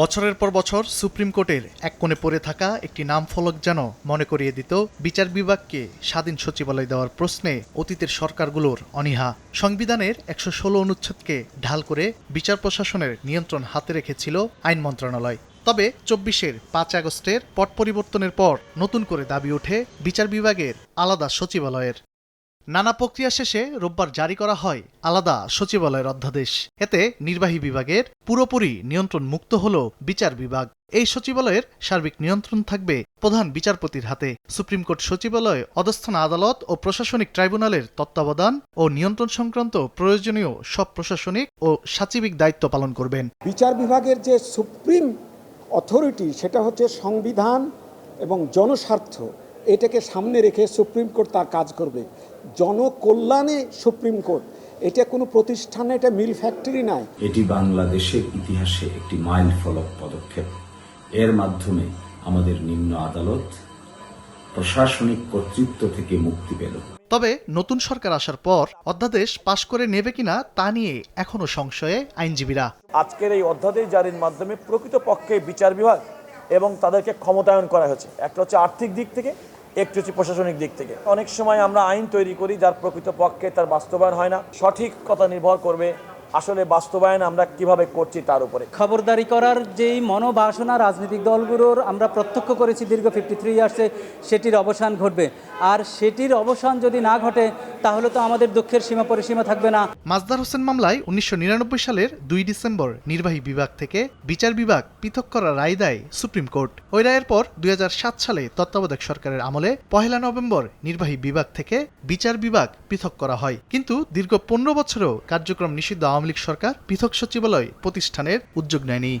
বছরের পর বছর সুপ্রিম কোর্টের এক কোণে পড়ে থাকা একটি নাম ফলক যেন মনে করিয়ে দিত বিচার বিভাগকে স্বাধীন সচিবালয় দেওয়ার প্রশ্নে অতীতের সরকারগুলোর অনীহা। সংবিধানের একশো ষোলো অনুচ্ছেদকে ঢাল করে বিচার প্রশাসনের নিয়ন্ত্রণ হাতে রেখেছিল আইন মন্ত্রণালয়। তবে চব্বিশের পাঁচ আগস্টের পট পরিবর্তনের পর নতুন করে দাবি ওঠে বিচার বিভাগের আলাদা সচিবালয়ের। নানা প্রক্রিয়া শেষে রোববার জারি করা হয় আলাদা সচিবালয়ের অধ্যাদেশ। এতে নির্বাহী বিভাগের পুরোপুরি নিয়ন্ত্রণ মুক্ত হল বিচার বিভাগ। এই সচিবালয়ের সার্বিক নিয়ন্ত্রণ থাকবে প্রধান বিচারপতির হাতে। সুপ্রিম কোর্ট সচিবালয় অধস্থান আদালত ও প্রশাসনিক ট্রাইব্যুনালের তত্ত্বাবধান ও নিয়ন্ত্রণ সংক্রান্ত প্রয়োজনীয় সব প্রশাসনিক ও সাচিবিক দায়িত্ব পালন করবেন। বিচার বিভাগের যে সুপ্রিম অথরিটি, সেটা হচ্ছে সংবিধান এবং জনস্বার্থ। এটাকে সামনে রেখে সুপ্রিম কোর্ট তার কাজ করবে। জনকল্যাণে সুপ্রিম কোর্ট। এটা কোনো প্রতিষ্ঠানে এটা মিল ফ্যাক্টরি নয় এটি বাংলাদেশের ইতিহাসে একটি মাইল ফলক পদক্ষেপ। এর মাধ্যমে আমাদের নিম্ন আদালত প্রশাসনিক কর্তৃত্ব থেকে মুক্তি পেল। তবে নতুন সরকার আসার পর অধ্যাদেশ পাশ করে নেবে কিনা তা নিয়ে এখনও সংশয়ে আইনজীবীরা। আজকের এই অধ্যাদেশ জারির মাধ্যমে প্রকৃতপক্ষে বিচার বিভাগ এবং তাদেরকে ক্ষমতায়ন করা হয়েছে। একটা হচ্ছে আর্থিক দিক থেকে একটু হচ্ছে প্রশাসনিক দিক থেকে। অনেক সময় আমরা আইন তৈরি করি, যার প্রকৃত পক্ষে তার বাস্তবায়ন হয় না। সঠিক কথা নির্ভর করবে আসলে বাস্তবায়ন আমরা কীভাবে করছি তার উপরে? খবরদারি করার যেই মনোবাসনা রাজনৈতিক দলগুলোর আমরা প্রত্যক্ষ করেছি দীর্ঘ ফিফটি থ্রি ইয়ার্সে সেটির অবসান ঘটবে। আর সেটির অবসান যদি না ঘটে তাহলে তো আমাদের দুঃখের সীমা পরিসীমা থাকবে না। মাজদার হোসেন মামলায় উনিশশো নিরানব্বই সালের দুই ডিসেম্বর নির্বাহী বিভাগ থেকে বিচার বিভাগ পৃথক করার রায় দেয় সুপ্রিম কোর্ট। ওই রায়ের পর দুই হাজার সাত সালে তত্ত্বাবধায়ক সরকারের আমলে পহেলা নভেম্বর নির্বাহী বিভাগ থেকে বিচার বিভাগ পৃথক করা হয়। কিন্তু দীর্ঘ পনেরো বছরেও কার্যক্রম নিষিদ্ধ আওয়ামী লীগ সরকার পৃথক সচিবালয় প্রতিষ্ঠানের উদ্যোগ নেয়নি।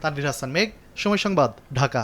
তানভীর হাসান মেঘ সময় সংবাদ ঢাকা।